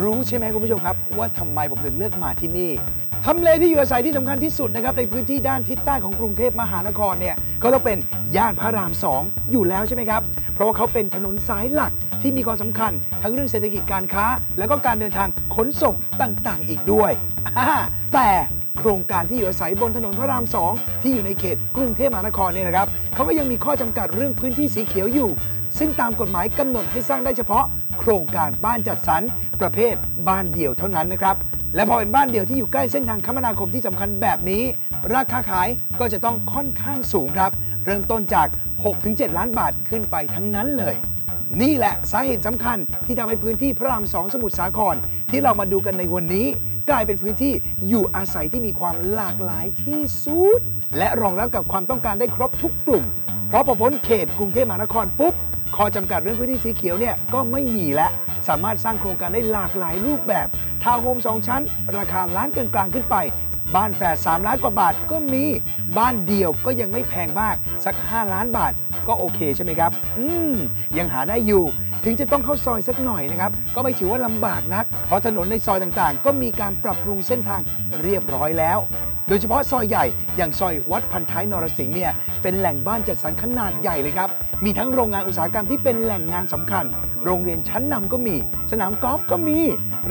รู้ใช่ไหมคุณผู้ชมครับ ว่าทำไมผมถึงเลือกมาที่นี่ทำเลที่อยู่อาศัยที่สำคัญที่สุดนะครับในพื้นที่ด้านทิศใต้ของกรุงเทพมหานครเนี่ยก็ต้องเป็นย่านพระรามสองอยู่แล้วใช่ไหมครับ เพราะว่าเขาเป็นถนนสายหลักที่มีความสำคัญ ทั้งเรื่องเศรษฐกิจการค้า แล้วก็การเดินทางขนส่งต่างๆ อีกด้วย แต่โครงการที่อยู่อาศัยบนถนนพระรามสองที่อยู่ในเขตกรุงเทพมหานครเนี่ยนะครับเขาก็ยังมีข้อจำกัดเรื่องพื้นที่สีเขียวอยู่ ซึ่งตามกฎหมายกำหนดให้สร้างได้เฉพาะ โครงการบ้านจัดสรรประเภทบ้านเดี่ยวเท่านั้นนะครับ และพอเป็นบ้านเดี่ยวที่อยู่ใกล้เส้นทางคมนาคมที่สำคัญแบบนี้ ราคาขายก็จะต้องค่อนข้างสูงครับ เริ่มต้นจาก 6-7 ล้านบาทขึ้นไปทั้งนั้นเลยนี่แหละสาเหตุสำคัญที่ทำให้พื้นที่พระรามสองสมุทรสาคร ที่เรามาดูกันในวันนี้ กลายเป็นพื้นที่อยู่อาศัยที่มีความหลากหลายที่สุด และรองรับกับความต้องการได้ครบทุกกลุ่ม เพราะพอพ้นเขตกรุงเทพมหานครปุ๊บ ข้อจำกัดเรื่องพื้นที่สีเขียวเนี่ยก็ไม่มีแล้วสามารถสร้างโครงการได้หลากหลายรูปแบบ ทาวน์โฮม 2 ชั้น ราคาล้านกลางๆขึ้นไป บ้านแฝด3ล้านกว่าบาทก็มี บ้านเดี่ยวก็ยังไม่แพงมาก สัก 5 ล้านบาทก็โอเคใช่ไหมครับ อืม ยังหาได้อยู่ ถึงจะต้องเข้าซอยสักหน่อยนะครับ ก็ไม่ถือว่าลำบากนัก เพราะถนนในซอยต่างๆ ก็มีการปรับปรุงเส้นทางเรียบร้อยแล้ว โดยเฉพาะซอยใหญ่อย่างซอยวัดพันท้ายนรสิงห์เนี่ยเป็นแหล่งบ้านจัดสรรขนาดใหญ่เลยครับ มีทั้งโรงงานอุตสาหกรรมที่เป็นแหล่งงานสำคัญ โรงเรียนชั้นนำก็มี สนามกอล์ฟก็มี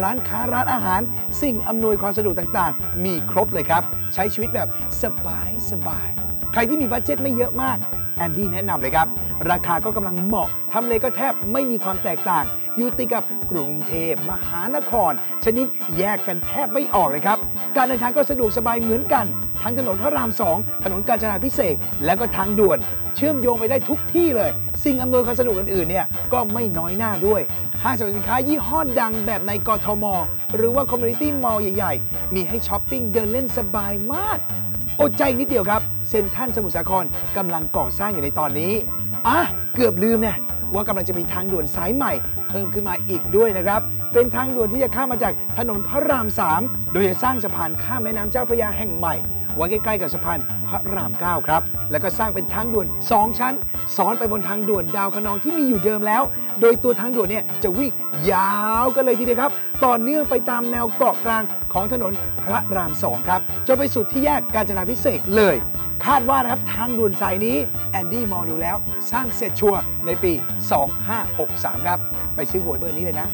ร้านค้าร้านอาหาร สิ่งอำนวยความสะดวกต่างๆ มีครบเลยครับ ใช้ชีวิตแบบสบายสบายๆใครที่มีบัตเจ็ตไม่เยอะมากแอนดี้แนะนำเลยครับ ราคาก็กำลังเหมาะทำเลก็แทบไม่มีความแตกต่าง อยู่ติดกับกรุงเทพมหานคร ชนิดแยกกันแทบไม่ออกเลยครับ การเดินทางก็สะดวกสบายเหมือนกัน ทั้งถนนพระรามสองถนนกาญจนาพิเศษกและก็ทางด่วน เชื่อมโยงไปได้ทุกที่เลย สิ่งอำนวยความสะดวกอื่นๆเนี่ยก็ไม่น้อยหน้าด้วยห้างสรรพสินค้ายี่ห้อดังแบบในกทม หรือว่าคอมมูนิตี้มอลล์ใหญ่ๆ มีให้ช้อปปิ้งเดินเล่นสบายมาก อดใจนิดเดียวครับ เซ็นทรัลสมุทรสาครกำลังก่อสร้างอยู่ในตอนนี้อะเกือบลืมเนี่ย ว่ากำลังจะมีทางด่วนสายใหม่ เพิ่มขึ้นมาอีกด้วยนะครับ เป็นทางด่วนที่จะข้ามมาจากถนนพระราม 3 โดยจะสร้างสะพานข้ามแม่น้ำเจ้าพระยาแห่งใหม่ไว้ใกล้ๆกับสะพานพระราม 9 ครับ แล้วก็สร้างเป็นทางด่วน 2 ชั้น ซ้อนไปบนทางด่วนดาวคะนองที่มีอยู่เดิมแล้วโดยตัวทางด่วนเนี่ยจะวิ่งยาวกันเลยทีเดียวครับ ต่อเนื่องไปตามแนวเกาะกลางของถนนพระราม2ครับจนไปสุดที่แยกกาญจนาพิเศษกเลย คาดว่านะครับทางด่วนสายนี้แอนดี้มองดูแล้ว สร้างเสร็จชัวร์ในปี 2563 ครับ ไปซื้อหวยเบอร์นี้เลยนะ